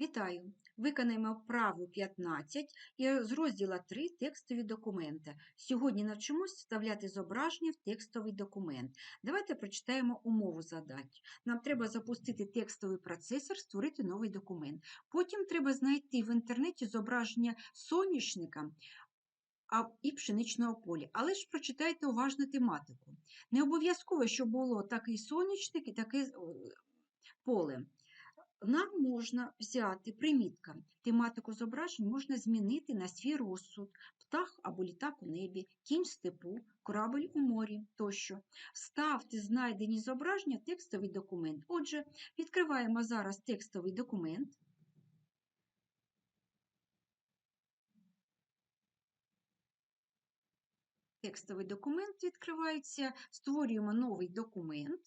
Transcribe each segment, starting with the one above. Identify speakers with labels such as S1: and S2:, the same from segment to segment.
S1: Вітаю! Виконаємо вправу 15 і з розділа 3 текстові документи. Сьогодні навчимось вставляти зображення в текстовий документ. Давайте прочитаємо умову задач. Нам треба запустити текстовий процесор, створити новий документ. Потім треба знайти в інтернеті зображення соняшника і пшеничного поля. Але ж прочитайте уважно тематику. Не обов'язково, щоб було такий сонячник і таке поле. Нам можна взяти примітка. Тематику зображень можна змінити на свій розсуд, птах або літак у небі, кінь в степу, корабель у морі тощо. Ставте знайдені зображення текстовий документ. Отже, відкриваємо зараз текстовий документ. Текстовий документ відкривається, створюємо новий документ.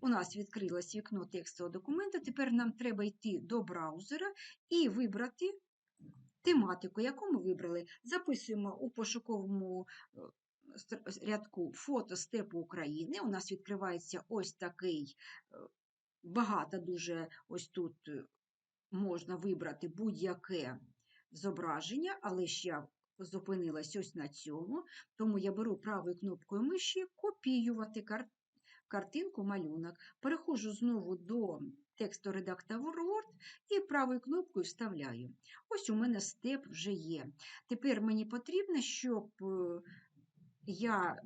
S1: У нас відкрилось вікно текстового документа. Тепер нам треба йти до браузера і вибрати тематику, яку ми вибрали. Записуємо у пошуковому е, рядку фото степу України. У нас відкривається ось такий е, багато дуже ось тут е, можна вибрати будь-яке зображення, але я зупинилась ось на цьому, тому я беру правою кнопкою миші копіювати кар- картинку, малюнок. Переходжу знову до тексту редактора Word і правою кнопкою вставляю. Ось у мене степ вже є. Тепер мені потрібно, щоб е, я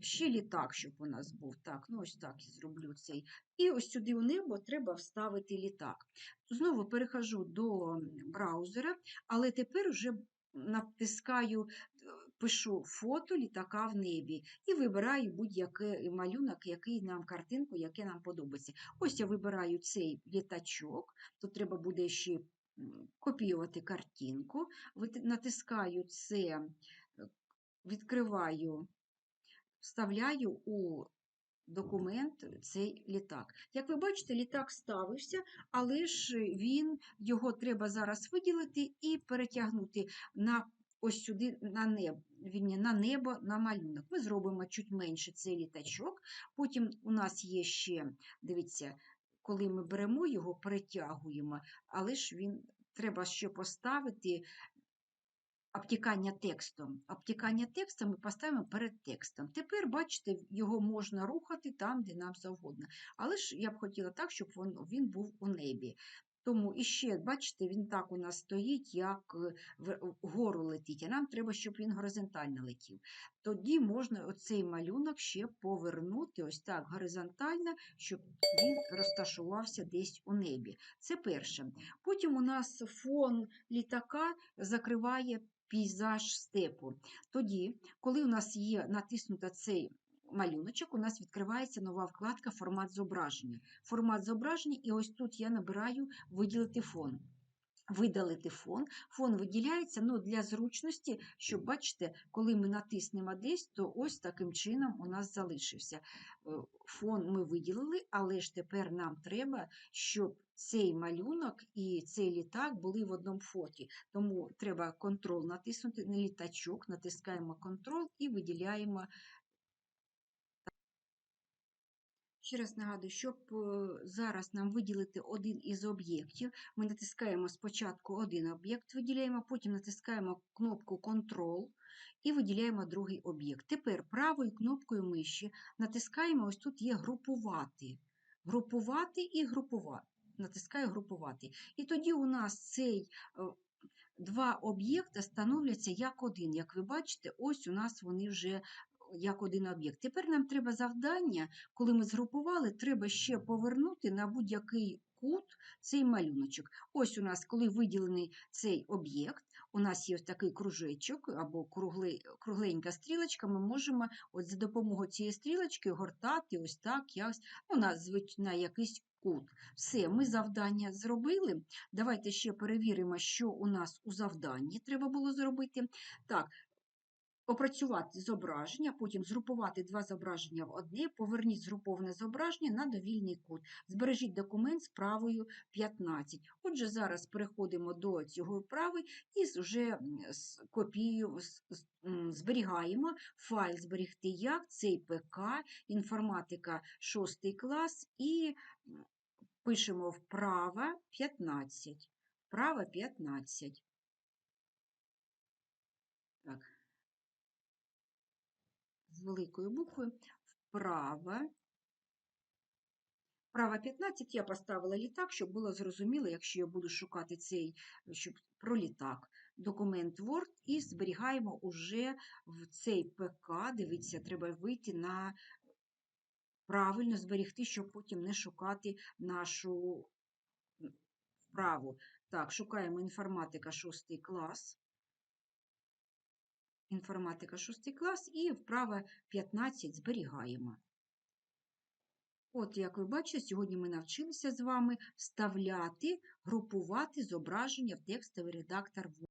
S1: ще літак, щоб у нас був. Так, ну ось так і зроблю цей. І ось сюди у небо треба вставити літак. Знову перехожу до браузера, але тепер вже натискаю, е, пишу фото літака в небі і вибираю будь-який малюнок, який нам картинку, яке нам подобається. Ось я вибираю цей літачок, тут треба буде ще копіювати картинку, натискаю це, е, відкриваю, вставляю у документ цей літак. Як ви бачите, літак ставився, але ж він, його треба зараз виділити і перетягнути на ось сюди на небо, вірні, на небо, на малюнок. Ми зробимо чуть менше цей літачок. Потім у нас є ще, дивіться, коли ми беремо його, перетягуємо, але ж він треба ще поставити обтікання текстом. Обтікання текстом ми поставимо перед текстом. Тепер, бачите, його можна рухати там, де нам завгодно. Але ж я б хотіла так, щоб він, був у небі. Тому іще, бачите, він так у нас стоїть, як е, в- вгору летить, а нам треба, щоб він горизонтально летів. Тоді можна оцей малюнок ще повернути ось так горизонтально, щоб він розташувався десь у небі. Це перше. Потім у нас фон літака закриває пейзаж степу. Тоді, коли у нас є натиснута цей малюночок, у нас відкривається нова вкладка Формат зображення. Формат зображення, і ось тут я набираю виділити фон. Видалити фон. Фон виділяється ну, для зручності, щоб бачите, коли ми натиснемо десь, то ось таким чином у нас залишився. Е, Фон ми виділили, але ж тепер нам треба, щоб цей малюнок і цей літак були в одному фоті. Тому треба контрол натиснути на літачок, натискаємо контрол і виділяємо. Ще раз нагадую, щоб е, зараз нам виділити один із об'єктів, ми натискаємо спочатку один об'єкт, виділяємо, потім натискаємо кнопку Контрол і виділяємо другий об'єкт. Тепер правою кнопкою миші натискаємо, ось тут є групувати. Групувати і групувати. Натискаю групувати. І тоді у нас цей е, два об'єкти становляться як один. Як ви бачите, ось у нас вони вже як один об'єкт. Тепер нам треба завдання, коли ми згрупували, треба ще повернути на будь-який кут цей малюночок. Ось у нас, коли виділений цей об'єкт, у нас є ось такий кружечок або кругле- кругленька стрілочка, ми можемо от за допомогою цієї стрілочки гортати ось так, як, ну, на якийсь кут. Все, ми завдання зробили. Давайте ще перевіримо, що у нас у завданні треба було зробити. Так, опрацювати зображення, потім згрупувати два зображення в одне, поверніть згруповане зображення на довільний кут. Збережіть документ з правою 15. Отже, зараз переходимо до цього вправи і вже з копією зберігаємо файл зберегти як цей ПК, інформатика 6 клас і пишемо вправа 15. вправа 15. Так. Великою буквою. Вправа. Вправа 15 я поставила літак, щоб було зрозуміло, якщо я буду шукати цей щоб, про літак. Документ Word і зберігаємо уже в цей ПК. Дивіться, треба вийти на правильно зберігти, щоб потім не шукати нашу вправу. Так, шукаємо інформатика 6 клас. Інформатика 6 клас і вправа 15 зберігаємо. От, як ви бачите, сьогодні ми навчилися з вами вставляти, групувати зображення в текстовий редактор Word.